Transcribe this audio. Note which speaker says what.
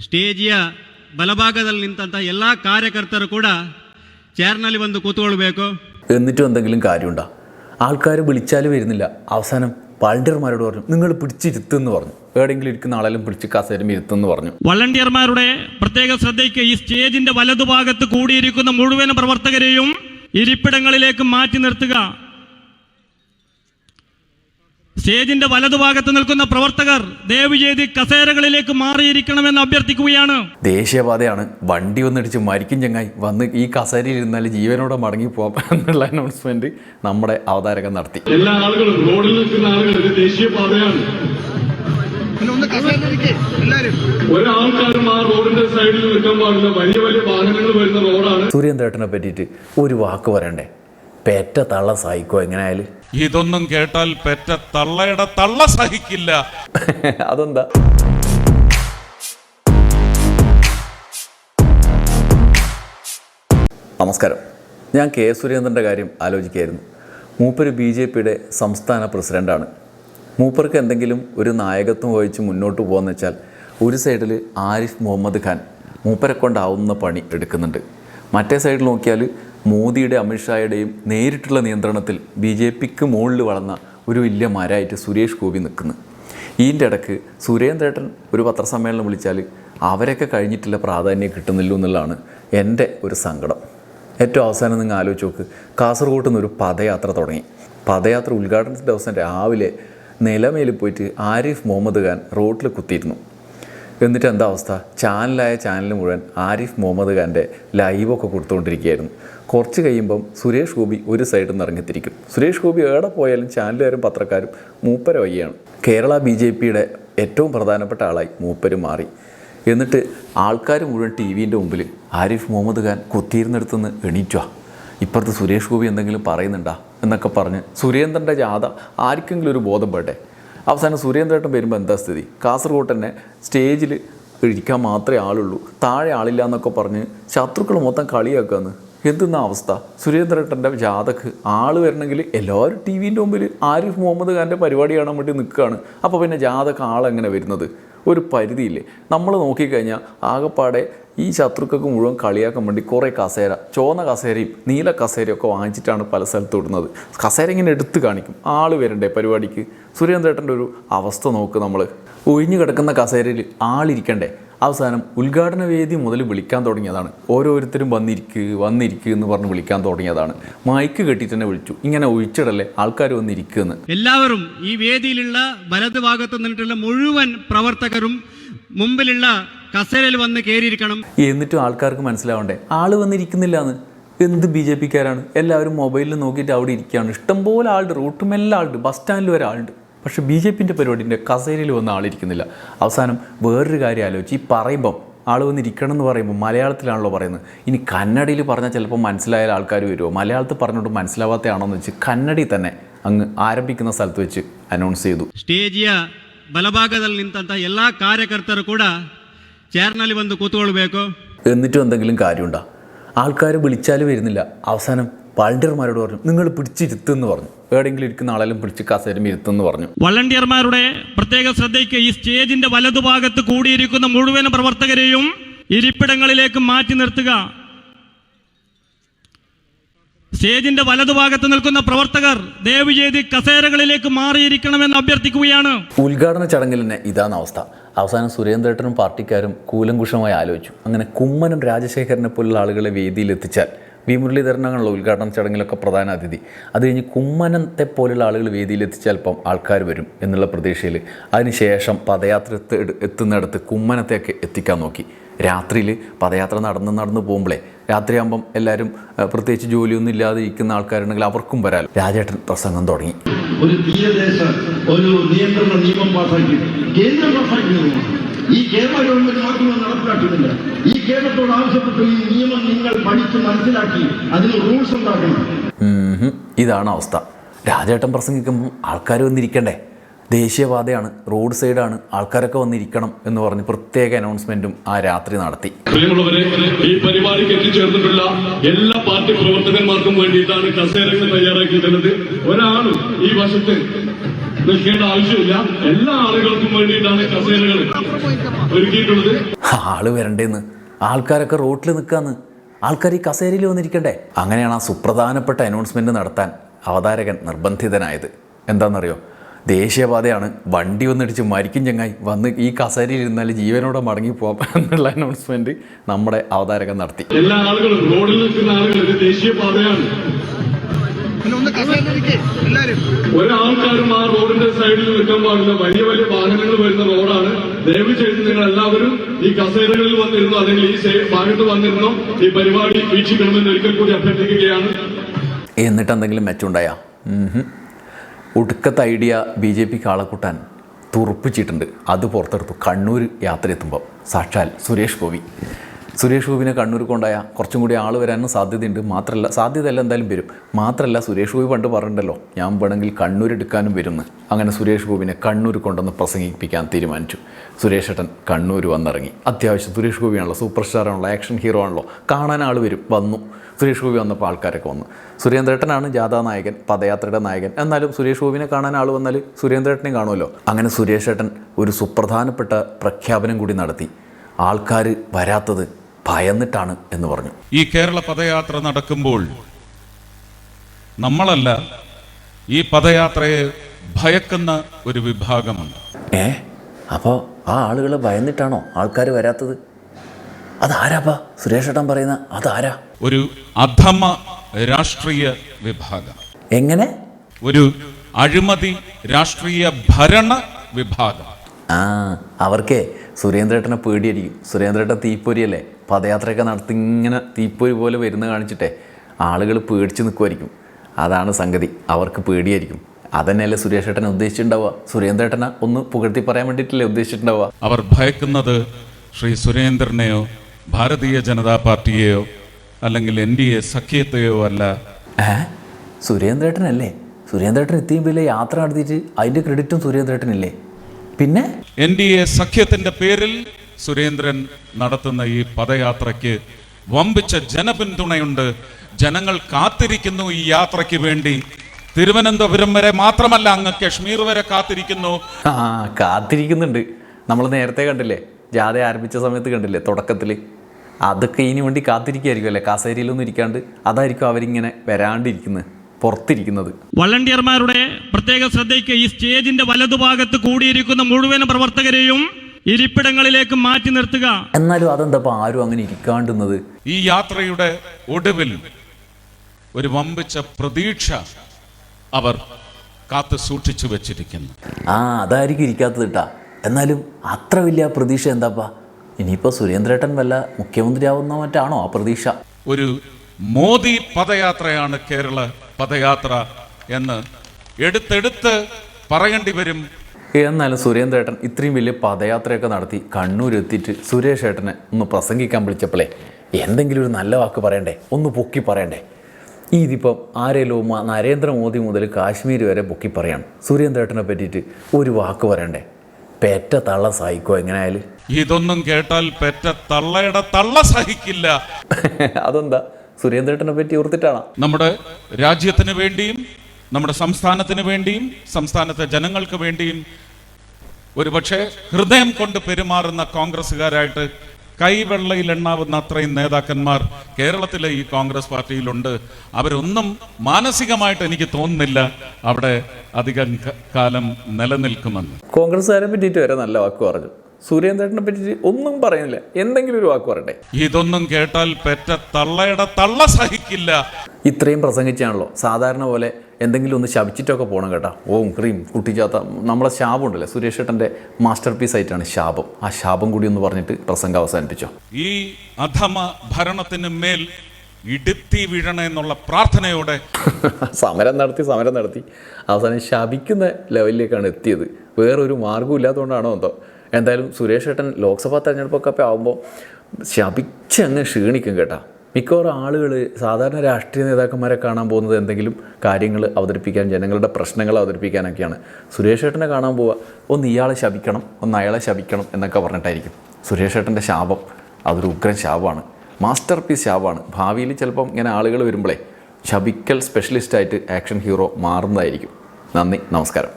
Speaker 1: ಸ್ಟೇಜಿಯ ಬಲಭಾಗದಲ್ಲಿ ನಿಂತಹ ಎಲ್ಲ ಕಾರ್ಯಕರ್ತರು ಕೂಡ ಚೇರ್ನಲ್ಲಿ ಬಂದು ಕೂತ್ಕೊಳ್ಬೇಕು
Speaker 2: എന്നിട്ടും എന്തെങ്കിലും കാര്യമുണ്ടോ ആൾക്കാർ വിളിച്ചാൽ വരുന്നില്ല അവസാനം വളണ്ടിയർമാരോട് പറഞ്ഞു നിങ്ങൾ പിടിച്ചിരുത്തെന്ന് പറഞ്ഞു എവിടെയെങ്കിലും ഇരിക്കുന്ന ആളെല്ലാം പിടിച്ച് കസേരം ഇരുത്തെന്ന് പറഞ്ഞു
Speaker 1: വളണ്ടിയർമാരുടെ പ്രത്യേക ശ്രദ്ധയ്ക്ക് ഈ സ്റ്റേജിന്റെ വലതുഭാഗത്ത് കൂടിയിരിക്കുന്ന മുഴുവൻ പ്രവർത്തകരെയും ഇരിപ്പിടങ്ങളിലേക്ക് മാറ്റി നിർത്തുക സ്റ്റേജിന്റെ വലതുഭാഗത്ത് നിൽക്കുന്ന പ്രവർത്തകർ ദയവ് ചെയ്ത് കസേരകളിലേക്ക് മാറിയിരിക്കണമെന്ന് അഭ്യർത്ഥിക്കുകയാണ്.
Speaker 2: ദേശീയപാതയാണ്. വണ്ടി ഒന്നിടിച്ച് മരിക്കും ചങ്ങായി. വന്ന് ഈ കസേരയിൽ ഇരുന്നാൽ ജീവനോടെ മടങ്ങി പോകാം എന്നുള്ള അനൗൺസ്മെന്റ് നമ്മുടെ അവതാരകൻ നടത്തി.
Speaker 3: എല്ലാ ആളുകളും റോഡിൽ നിൽക്കുന്ന ആളുകൾ ദേശീയപാതയാണ്.
Speaker 4: ഒന്ന് കസേരയിലേക്ക് എല്ലാരും.
Speaker 3: ഒരാൾക്കാരും ആ റോഡിന്റെ സൈഡിൽ നിൽക്കാൻ പാടില്ല. വലിയ വലിയ വാഹനങ്ങൾ വരുന്ന റോഡാണ്.
Speaker 2: സൂര്യന്തേട്ടനെ പറ്റിയിട്ട് ഒരു വാക്ക് പറയണ്ടേ? പെറ്റ തള്ള സഹിക്കോ എങ്ങനെയായാലും?
Speaker 5: ഇതൊന്നും കേട്ടാൽ പെറ്റ തള്ളയുടെ തള്ള സഹിക്കില്ല.
Speaker 2: അതെന്താ? നമസ്കാരം. ഞാൻ കെ സുരേന്ദ്രന്റെ കാര്യം ആലോചിക്കുകയായിരുന്നു. മൂപ്പര് ബി ജെ പിയുടെ സംസ്ഥാന പ്രസിഡന്റാണ് മൂപ്പർക്ക് എന്തെങ്കിലും ഒരു നായകത്വം വഹിച്ച് മുന്നോട്ട് പോകുന്ന വെച്ചാൽ ഒരു സൈഡിൽ ആരിഫ് മുഹമ്മദ് ഖാൻ മൂപ്പരെ കൊണ്ടാവുന്ന പണി എടുക്കുന്നുണ്ട്. മറ്റേ സൈഡിൽ നോക്കിയാൽ മോദിയുടെ അമിത്ഷായുടെയും നേരിട്ടുള്ള നിയന്ത്രണത്തിൽ ബി ജെ പിക്ക് മുകളിൽ വളർന്ന ഒരു വലിയ മരമായിട്ട് സുരേഷ് ഗോപി നിൽക്കുന്നു. ഈന്റെ ഇടയ്ക്ക് സുരേന്ദ്രേട്ടൻ ഒരു പത്രസമ്മേളനം വിളിച്ചാൽ അവരൊക്കെ കഴിഞ്ഞിട്ടുള്ള പ്രാധാന്യം കിട്ടുന്നില്ല എന്നുള്ളതാണ് എന്റെ ഒരു സങ്കടം. ഏറ്റവും അവസാനം നിങ്ങൾ ആലോചിച്ച് നോക്ക് കാസർഗോട്ട് നിന്ന് ഒരു പദയാത്ര തുടങ്ങി. പദയാത്ര ഉദ്ഘാടനത്തിന്റെ ദിവസം രാവിലെ നിലമേലിൽ പോയിട്ട് ആരിഫ് മുഹമ്മദ് ഖാൻ റോട്ടിൽ കുത്തിയിരുന്നു. എന്നിട്ട് എന്താ അവസ്ഥ? ചാനലായ ചാനൽ മുഴുവൻ ആരിഫ് മുഹമ്മദ് ഖാന്റെ ലൈവൊക്കെ കൊടുത്തുകൊണ്ടിരിക്കുകയായിരുന്നു. കുറച്ച് കഴിയുമ്പം സുരേഷ് ഗോപി ഒരു സൈഡിൽ നിന്ന് ഇറങ്ങിത്തിരിക്കും. സുരേഷ് ഗോപി എവിടെ പോയാലും ചാനലുകാരും പത്രക്കാരും മൂപ്പര വയ്യാണ് കേരള ബി ജെ പിയുടെ ഏറ്റവും പ്രധാനപ്പെട്ട ആളായി മൂപ്പര് മാറി. എന്നിട്ട് ആൾക്കാർ മുഴുവൻ ടി വിന്റെ മുമ്പിൽ ആരിഫ് മുഹമ്മദ് ഖാൻ കുത്തിയിരുന്നിടത്തുനിന്ന് എണീറ്റുവാ. ഇപ്പുറത്ത് സുരേഷ് ഗോപി എന്തെങ്കിലും പറയുന്നുണ്ടാ എന്നൊക്കെ പറഞ്ഞ് സുരേന്ദ്രന്റെ ജാഥ ആർക്കെങ്കിലും ഒരു ബോധം പെട്ടെ? അവസാനം സുരേന്ദ്രേട്ടൻ വരുമ്പോൾ എന്താ സ്ഥിതി? കാസർഗോഡ് തന്നെ സ്റ്റേജിൽ ഇരിക്കാൻ മാത്രമേ ആളുള്ളൂ താഴെ ആളില്ല എന്നൊക്കെ പറഞ്ഞ് ശത്രുക്കൾ മൊത്തം കളിയാക്കാന്ന്. എന്തെന്ന അവസ്ഥ? സുരേന്ദ്രേട്ടന്റെ ജാഥക്ക് ആൾ വരണമെങ്കിൽ എല്ലാവരും ടി വിന്റെ മുമ്പിൽ ആരിഫ് മുഹമ്മദ് ഖാന്റെ പരിപാടി കാണാൻ വേണ്ടി നിൽക്കുകയാണ്. അപ്പോൾ പിന്നെ ജാഥക്ക് ആളെങ്ങനെ വരുന്നത്? ഒരു പരിധിയില്ലേ. നമ്മൾ നോക്കിക്കഴിഞ്ഞാൽ ആകെപ്പാടെ ഈ ശത്രുക്കൾക്ക് മുഴുവൻ കളിയാക്കാൻ വേണ്ടി കുറേ കസേര ചുവന്ന കസേരയും നീല കസേരയും ഒക്കെ വാങ്ങിച്ചിട്ടാണ് പല സ്ഥലത്തും ഇടുന്നത്. കസേര ഇങ്ങനെ എടുത്ത് കാണിക്കും. ആൾ വരണ്ടേ പരിപാടിക്ക്? സുരേന്ദ്രേട്ടന്റെ ഒരു അവസ്ഥ നോക്ക് നമ്മൾ. ഒഴിഞ്ഞു കിടക്കുന്ന കസേരയിൽ ആളിരിക്കണ്ടേ? അവസാനം ഉദ്ഘാടന വേദി മുതൽ വിളിക്കാൻ തുടങ്ങിയതാണ്. ഓരോരുത്തരും വന്നിരിക്ക് വന്നിരിക്ക് എന്ന് പറഞ്ഞ് വിളിക്കാൻ തുടങ്ങിയതാണ്. മൈക്ക് കെട്ടി തന്നെ വിളിച്ചു. ഇങ്ങനെ ഒഴിച്ചിടല്ലേ ആൾക്കാർ വന്നിരിക്കുന്നു.
Speaker 1: എല്ലാവരും ഈ വേദിയിലുള്ള വലതുഭാഗത്ത് നിന്നിട്ടുള്ള മുഴുവൻ പ്രവർത്തകരും മുമ്പിലുള്ള കസേരയിൽ വന്ന് കയറിയിരിക്കണം
Speaker 2: എന്നിട്ടും ആൾക്കാർക്ക് മനസ്സിലാവണ്ടേ? ആൾ വന്നിരിക്കുന്നില്ല എന്ന് എന്ത് ബി ജെ പിക്കാരാണ്? എല്ലാവരും മൊബൈലിൽ നോക്കിയിട്ട് അവിടെ ഇരിക്കുകയാണ്. ഇഷ്ടംപോലെ ആളുണ്ട്. റൂട്ടുമെല്ലാം ആളുണ്ട്. ബസ് സ്റ്റാൻഡിൽ വരെ ആളുണ്ട്. പക്ഷേ ബി ജെ പിൻ്റെ പരിപാടിൻ്റെ കസേരയിൽ വന്ന ആളിരിക്കുന്നില്ല അവസാനം വേറൊരു കാര്യം ആലോചിച്ച് ഈ പറയുമ്പം ആൾ വന്നിരിക്കണം എന്ന് പറയുമ്പോൾ മലയാളത്തിലാണല്ലോ പറയുന്നത് ഇനി കന്നഡയിൽ പറഞ്ഞാൽ ചിലപ്പോൾ മനസ്സിലായാൽ ആൾക്കാർ വരുമോ മലയാളത്തിൽ പറഞ്ഞുകൊണ്ട് മനസ്സിലാവാത്തയാണോ എന്ന് വെച്ച് കന്നഡയിൽ തന്നെ അങ്ങ് ആരംഭിക്കുന്ന സ്ഥലത്ത് വെച്ച് അനൗൺസ് ചെയ്തു
Speaker 1: ಸ್ಟೇಜಿಯ ಬಲಭಾಗದಲ್ಲಿ ನಿಂತಹ ಎಲ್ಲ ಕಾರ್ಯಕರ್ತರು ಕೂಡ ಚೇರ್ನಲ್ಲಿ ಬಂದು ಕೂತ್ಕೊಳ್ಬೇಕು
Speaker 2: എന്നിട്ടും എന്തെങ്കിലും കാര്യമുണ്ടോ ആൾക്കാർ വിളിച്ചാൽ വരുന്നില്ല അവസാനം വളണ്ടിയർമാരോട് പറഞ്ഞു നിങ്ങൾ പിടിച്ചിരുത്തെന്ന് പറഞ്ഞു. എവിടെയെങ്കിലും ഇരിക്കുന്ന ആളെല്ലാം പിടിച്ച് കസേരം ഇരുത്തെന്ന് പറഞ്ഞു.
Speaker 1: വളണ്ടിയർമാരുടെ പ്രത്യേക ശ്രദ്ധയ്ക്ക് ഈ സ്റ്റേജിന്റെ വലതുഭാഗത്ത് കൂടിയിരിക്കുന്ന മുഴുവൻ പ്രവർത്തകരെയും ഇരിപ്പിടങ്ങളിലേക്ക് മാറ്റി നിർത്തുക സ്റ്റേജിന്റെ വലതുഭാഗത്ത് നിൽക്കുന്ന പ്രവർത്തകർ ദയവ് കസേരകളിലേക്ക് മാറിയിരിക്കണമെന്ന് അഭ്യർത്ഥിക്കുകയാണ്.
Speaker 2: ഉദ്ഘാടന ചടങ്ങിൽ തന്നെ ഇതാണ് അവസ്ഥ. അവസാനം സുരേന്ദ്രേട്ടനും പാർട്ടിക്കാരും കൂലങ്കുഷമായി ആലോചിച്ചു. അങ്ങനെ കുമ്മനം രാജശേഖരനെ പോലുള്ള ആളുകളെ വേദിയിൽ എത്തിച്ചാൽ വി മുരളീധരനാണല്ലോ ഉദ്ഘാടന ചടങ്ങിലൊക്കെ പ്രധാന അതിഥി. അത് കഴിഞ്ഞ് കുമ്മനത്തെ പോലുള്ള ആളുകൾ വേദിയിൽ എത്തിച്ചാൽ ഇപ്പം ആൾക്കാർ വരും എന്നുള്ള പ്രതീക്ഷയിൽ അതിനുശേഷം പദയാത്ര എത്തുന്നിടത്ത് കുമ്മനത്തെയൊക്കെ എത്തിക്കാൻ നോക്കി. രാത്രിയിൽ പദയാത്ര നടന്ന് നടന്ന് പോകുമ്പോഴേ രാത്രിയാകുമ്പം എല്ലാവരും പ്രത്യേകിച്ച് ജോലിയൊന്നും ഇല്ലാതെ ഇരിക്കുന്ന ആൾക്കാരുണ്ടെങ്കിൽ അവർക്കും വരാൽ രാജേട്ടൻ പ്രസംഗം തുടങ്ങി.
Speaker 6: ഒരു തീരദേശ ഒരു നിയന്ത്രണ നിയമം പാസാക്കി. കേന്ദ്രം പാസാക്കിയതുമാണ്. ഈ കേരള ഗവൺമെന്റ് മാത്രമേ നടപ്പിലാക്കുന്നില്ല ഈ കേരളത്തോട് ആവശ്യപ്പെട്ട ഈ നിയമം നിങ്ങൾ പഠിച്ച് മനസ്സിലാക്കി അതിന് റൂൾസ് ഉണ്ടാക്കണം.
Speaker 2: ഇതാണ് അവസ്ഥ. രാജേട്ടൻ പ്രസംഗിക്കുമ്പോൾ ആൾക്കാർ വന്നിരിക്കണ്ടേ? ദേശീയപാതയാണ് റോഡ് സൈഡാണ് ആൾക്കാരൊക്കെ വന്നിരിക്കണം എന്ന് പറഞ്ഞ് പ്രത്യേക അനൗൺസ്മെന്റും ആ രാത്രി നടത്തി.
Speaker 3: പ്രിയമുള്ളവരെ ഈ പരിപാടിക്ക് എത്തിച്ചേർന്നിട്ടുള്ള എല്ലാ പാർട്ടി പ്രവർത്തകന്മാർക്കും വേണ്ടിയിട്ടാണ് കസേരകൾ തയ്യാറാക്കിയിട്ടുള്ളത്. ഒരാളും ഈ വശത്ത് നിൽക്കേണ്ട ആവശ്യമില്ല. എല്ലാ ആളുകൾക്കും വേണ്ടിയിട്ടാണ് കസേരകൾ ഒരുക്കിയിട്ടുള്ളത്.
Speaker 2: ആൾ വരണ്ടേന്ന്. ആൾക്കാരൊക്കെ റോട്ടിൽ നിൽക്കാന്ന്. ആൾക്കാർ ഈ കസേരയിൽ വന്നിരിക്കണ്ടേ? അങ്ങനെയാണ് ആ സുപ്രധാനപ്പെട്ട അനൗൺസ്മെന്റ് നടത്താൻ അവതാരകൻ നിർബന്ധിതനായത്. എന്താണെന്നറിയോ? ദേശീയപാതയാണ്. വണ്ടി വന്നിടിച്ച് മരിക്കും ചങ്ങായി. വന്ന് ഈ കസേരയിൽ ഇരുന്നാൽ ജീവനോടെ മടങ്ങി പോകാം എന്നുള്ള അനൗൺസ്മെന്റ് നമ്മുടെ അവതാരകൻ നടത്തി.
Speaker 3: എല്ലാ ആളുകളും റോഡിൽ നിൽക്കുന്ന ആളുകൾ ദേശീയപാതയാണ്. ഒരാൾക്കാരും ആ റോഡിന്റെ സൈഡിൽ നിൽക്കാൻ പാടില്ല. വലിയ വലിയ വാഹനങ്ങൾ വരുന്ന റോഡാണ്. ദയവ് ചെയ്ത് നിങ്ങൾ എല്ലാവരും ഈ കസേരകളിൽ വന്നിരുന്നു അല്ലെങ്കിൽ ഈ ഭാഗത്ത് വന്നിരുന്നോ ഈ പരിപാടി വീക്ഷിക്കണമെന്ന് ഒരിക്കൽ കൂടി അഭ്യർത്ഥിക്കുകയാണ്.
Speaker 2: എന്നിട്ട് എന്തെങ്കിലും മെച്ചമുണ്ടായാ ഉംഹും. ഒടുക്കത്തെ ഐഡിയ ബി ജെ പിക്ക് ആളെക്കൂട്ടാൻ തുറപ്പിച്ചിട്ടുണ്ട്. അത് പുറത്തെടുത്തു. കണ്ണൂർ യാത്ര എത്തുമ്പോൾ സാക്ഷാൽ സുരേഷ് ഗോപി. സുരേഷ് ഗോപിനെ കണ്ണൂർ കൊണ്ടായ കുറച്ചും കൂടി ആൾ വരാനും സാധ്യതയുണ്ട്. മാത്രമല്ല സാധ്യതയല്ല എന്തായാലും വരും. മാത്രമല്ല സുരേഷ് ഗോപി പണ്ട് പറഞ്ഞിട്ടുണ്ടല്ലോ ഞാൻ വേണമെങ്കിൽ കണ്ണൂർ എടുക്കാനും വരുമെന്ന് അങ്ങനെ സുരേഷ് ഗോപിനെ കണ്ണൂർ കൊണ്ടുവന്ന് പ്രസംഗിപ്പിക്കാൻ തീരുമാനിച്ചു. സുരേഷ് ഏട്ടൻ കണ്ണൂർ വന്നിറങ്ങി. അത്യാവശ്യം സുരേഷ് ഗോപിയാണല്ലോ സൂപ്പർ സ്റ്റാറാണല്ലോ ആക്ഷൻ ഹീറോ ആണല്ലോ. കാണാൻ ആൾ വരും വന്നു. സുരേഷ് ഗോപി വന്നപ്പോൾ ആൾക്കാരൊക്കെ വന്നു. സുരേന്ദ്രേട്ടനാണ് ജാഥാ നായകൻ പദയാത്രയുടെ നായകൻ. എന്നാലും സുരേഷ് ഗോപിനെ കാണാൻ ആൾ വന്നാൽ സുരേന്ദ്രേട്ടനെ കാണുമല്ലോ. അങ്ങനെ സുരേഷ് ഏട്ടൻ ഒരു സുപ്രധാനപ്പെട്ട പ്രഖ്യാപനം കൂടി നടത്തി. ആൾക്കാർ വരാത്തത് ഭയന്നിട്ടാണ് എന്ന് പറഞ്ഞു.
Speaker 5: ഈ കേരള പദയാത്ര നടക്കുമ്പോൾ നമ്മളല്ല ഈ പദയാത്രയെ ഭയക്കുന്ന ഒരു വിഭാഗമുണ്ട്.
Speaker 2: ഏ? അപ്പോൾ ആ ആളുകൾ ഭയന്നിട്ടാണോ ആൾക്കാർ വരാത്തത്? അതാരാപ്പാ? സുരേഷ് ഏട്ടൻ പറയുന്ന അതാരാ?
Speaker 5: ഒരു അധമ രാഷ്ട്രീയ വിഭാഗം.
Speaker 2: എങ്ങനെ?
Speaker 5: ഒരു അഴിമതി രാഷ്ട്രീയ ഭരണ വിഭാഗം.
Speaker 2: ആ അവർക്കേ സുരേന്ദ്രേട്ടനെ പേടിയായിരിക്കും. സുരേന്ദ്രേട്ടൻ തീപ്പൊരിയല്ലേ? പദയാത്രയൊക്കെ നടത്തി ഇങ്ങനെ തീപ്പൊരി പോലെ വരുന്ന കാണിച്ചിട്ടേ ആളുകൾ പേടിച്ച് നിൽക്കുമായിരിക്കും അതാണ് സംഗതി. അവർക്ക് പേടിയായിരിക്കും. അതന്നെയല്ലേ സുരേഷ് ഏട്ടനെ ഉദ്ദേശിച്ചിട്ടുണ്ടാവുക? സുരേന്ദ്രേട്ടനെ ഒന്ന് പുകഴ്ത്തി പറയാൻ വേണ്ടിയിട്ടല്ലേ ഉദ്ദേശിച്ചിട്ടുണ്ടാവുക?
Speaker 5: അവർ ഭയക്കുന്നത് ശ്രീ സുരേന്ദ്രനെയോ ഭാരതീയ ജനതാ പാർട്ടിയെയോ അല്ലെങ്കിൽ എൻ ഡി എ സഖ്യത്തെയോ അല്ല.
Speaker 2: ഏ? സുരേന്ദ്രേട്ടനല്ലേ? സുരേന്ദ്രേട്ടൻ ഇത്രയും വലിയ യാത്ര നടത്തിയിട്ട് അതിന്റെ ക്രെഡിറ്റും സുരേന്ദ്രേട്ടനില്ലേ? പിന്നെ?
Speaker 5: എൻ ഡി എ സഖ്യത്തിന്റെ പേരിൽ സുരേന്ദ്രൻ നടത്തുന്ന ഈ പദയാത്രയ്ക്ക് വമ്പിച്ച ജനപിന്തുണയുണ്ട്. ജനങ്ങൾ കാത്തിരിക്കുന്നു ഈ യാത്രയ്ക്ക് വേണ്ടി. തിരുവനന്തപുരം വരെ മാത്രമല്ല അങ്ങ് കശ്മീർ വരെ കാത്തിരിക്കുന്നു.
Speaker 2: ആ കാത്തിരിക്കുന്നുണ്ട്. നമ്മൾ നേരത്തെ കണ്ടില്ലേ? ജാഥ ആരംഭിച്ച സമയത്ത് കണ്ടില്ലേ? തുടക്കത്തിൽ അതൊക്കെ ഇനി വേണ്ടി കാത്തിരിക്കുകയായിരിക്കും അല്ലേ? കാസേരിയിലൊന്നും ഇരിക്കാണ്ട്. അതായിരിക്കും അവരിങ്ങനെ വരാണ്ടിരിക്കുന്നത്. പുറത്തിരിക്കുന്നത്.
Speaker 1: വളണ്ടിയർമാരുടെ പ്രത്യേക ശ്രദ്ധയ്ക്ക് ഈ സ്റ്റേജിന്റെ വലതുഭാഗത്ത് കൂടിയിരിക്കുന്ന മുഴുവൻ പ്രവർത്തകരെയും ഇരിപ്പിടങ്ങളിലേക്ക് മാറ്റി നിർത്തുക.
Speaker 2: എന്നാലും അതെന്താ ആരും അങ്ങനെ ഇരിക്കാണ്ടുന്നത്?
Speaker 5: ഈ യാത്രയുടെ ഒടുവിൽ ഒരു വമ്പിച്ച പ്രതീക്ഷ അവർ കാത്തു സൂക്ഷിച്ചു വെച്ചിരിക്കുന്നു.
Speaker 2: ആ അതായിരിക്കും ഇരിക്കാത്തത് കേട്ടാ എന്നാലും അത്ര വലിയ പ്രതീക്ഷ എന്താപ്പാ? ഇനിയിപ്പോൾ സുരേന്ദ്രേട്ടൻ വല്ല മുഖ്യമന്ത്രിയാവുന്ന മറ്റാണോ ആ പ്രതീക്ഷ?
Speaker 5: ഒരു മോദി പദയാത്രയാണ് കേരള പദയാത്ര എന്ന് എടുത്തെടുത്ത് പറയേണ്ടി വരും.
Speaker 2: എന്നാലും സുരേന്ദ്രേട്ടൻ ഇത്രയും വലിയ പദയാത്രയൊക്കെ നടത്തി കണ്ണൂർ എത്തിയിട്ട് സുരേഷ് ഏട്ടനെ ഒന്ന് പ്രസംഗിക്കാൻ വിളിച്ചപ്പോഴേ എന്തെങ്കിലും ഒരു നല്ല വാക്ക് പറയണ്ടേ? ഒന്ന് പൊക്കി പറയണ്ടേ? ഈ ഇതിപ്പം മ- നരേന്ദ്രമോദി മുതൽ കാശ്മീർ വരെ പൊക്കി പറയാണ്. സുരേന്ദ്രേട്ടനെ പറ്റിയിട്ട് ഒരു വാക്ക് പറയണ്ടേ? പെറ്റ തള്ള സഹിക്കോ എങ്ങനെയായാലും?
Speaker 5: ഇതൊന്നും കേട്ടാൽ പെറ്റ തള്ളയുടെ തള്ള സഹിക്കില്ല.
Speaker 2: അതെന്താ? സുരേന്ദ്രേട്ടനെ പറ്റി ഓർത്തിട്ടാണ്.
Speaker 5: നമ്മുടെ രാജ്യത്തിന് വേണ്ടിയും നമ്മുടെ സംസ്ഥാനത്തിന് വേണ്ടിയും സംസ്ഥാനത്തെ ജനങ്ങൾക്ക് വേണ്ടിയും ഒരുപക്ഷെ ഹൃദയം കൊണ്ട് പെരുമാറുന്ന കോൺഗ്രസ്സുകാരായിട്ട് കൈവെള്ളയിൽ എണ്ണാവുന്ന അത്രയും നേതാക്കന്മാർ കേരളത്തിലെ ഈ കോൺഗ്രസ് പാർട്ടിയിലുണ്ട്. അവരൊന്നും മാനസികമായിട്ട് എനിക്ക് തോന്നുന്നില്ല അവിടെ അധികം കാലം നിലനിൽക്കുമെന്ന്.
Speaker 2: കോൺഗ്രസ്സുകാരെ പറ്റിയിട്ട് വരെ നല്ല വാക്ക് പറഞ്ഞു. സുരേന്ദ്രേട്ടനെ പറ്റി ഒന്നും പറയുന്നില്ല. എന്തെങ്കിലും ഒരു വാക്ക് പറയട്ടെ.
Speaker 5: ഇതൊന്നും കേട്ടാൽ പെറ്റ തള്ളയുടെ തള്ള സഹിക്കില്ല.
Speaker 2: ഇത്രയും പ്രസംഗിച്ചാണല്ലോ. സാധാരണ പോലെ എന്തെങ്കിലും ഒന്ന് ശപിച്ചിട്ടൊക്കെ പോകണം കേട്ടോ. ഓം ക്രീം കുട്ടിച്ചാത്ത നമ്മളെ ശാപം ഉണ്ടല്ലേ? സുരേഷ് ഏട്ടന്റെ മാസ്റ്റർ പീസ് ആയിട്ടാണ് ശാപം. ആ ശാപം കൂടി ഒന്ന് പറഞ്ഞിട്ട് പ്രസംഗം അവസാനിപ്പിച്ചോ.
Speaker 5: ഈ അധമ ഭരണത്തിന് മേൽ ഇടുത്തി വീഴണ എന്നുള്ള പ്രാർത്ഥനയോടെ
Speaker 2: സമരം നടത്തി സമരം നടത്തി. അവസാനം ശപിക്കുന്ന ലെവലിലേക്കാണ് എത്തിയത്. വേറൊരു മാർഗവും ഇല്ലാത്തതുകൊണ്ടാണോ എന്തോ. എന്തായാലും സുരേഷ് ഏട്ടൻ ലോക്സഭാ തെരഞ്ഞെടുപ്പൊക്കെ ആകുമ്പോൾ ശപിച്ചങ്ങ് ക്ഷീണിക്കും കേട്ടോ. മിക്കവാറും ആളുകൾ സാധാരണ രാഷ്ട്രീയ നേതാക്കന്മാരെ കാണാൻ പോകുന്നത് എന്തെങ്കിലും കാര്യങ്ങൾ അവതരിപ്പിക്കാൻ ജനങ്ങളുടെ പ്രശ്നങ്ങൾ അവതരിപ്പിക്കാനൊക്കെയാണ്. സുരേഷ് ഏട്ടനെ കാണാൻ പോവുക ഒന്ന് ഇയാളെ ശപിക്കണം ഒന്ന് അയാളെ ശപിക്കണം എന്നൊക്കെ പറഞ്ഞിട്ടായിരിക്കും. സുരേഷ് ഏട്ടന്റെ ശാപം അതൊരു ഉഗ്രൻ ശാപമാണ്. മാസ്റ്റർ പീസ് ശാപമാണ്. ഭാവിയിൽ ചിലപ്പം ഇങ്ങനെ ആളുകൾ വരുമ്പോഴേ ശപിക്കൽ സ്പെഷ്യലിസ്റ്റായിട്ട് ആക്ഷൻ ഹീറോ മാറുന്നതായിരിക്കും. നന്ദി നമസ്കാരം.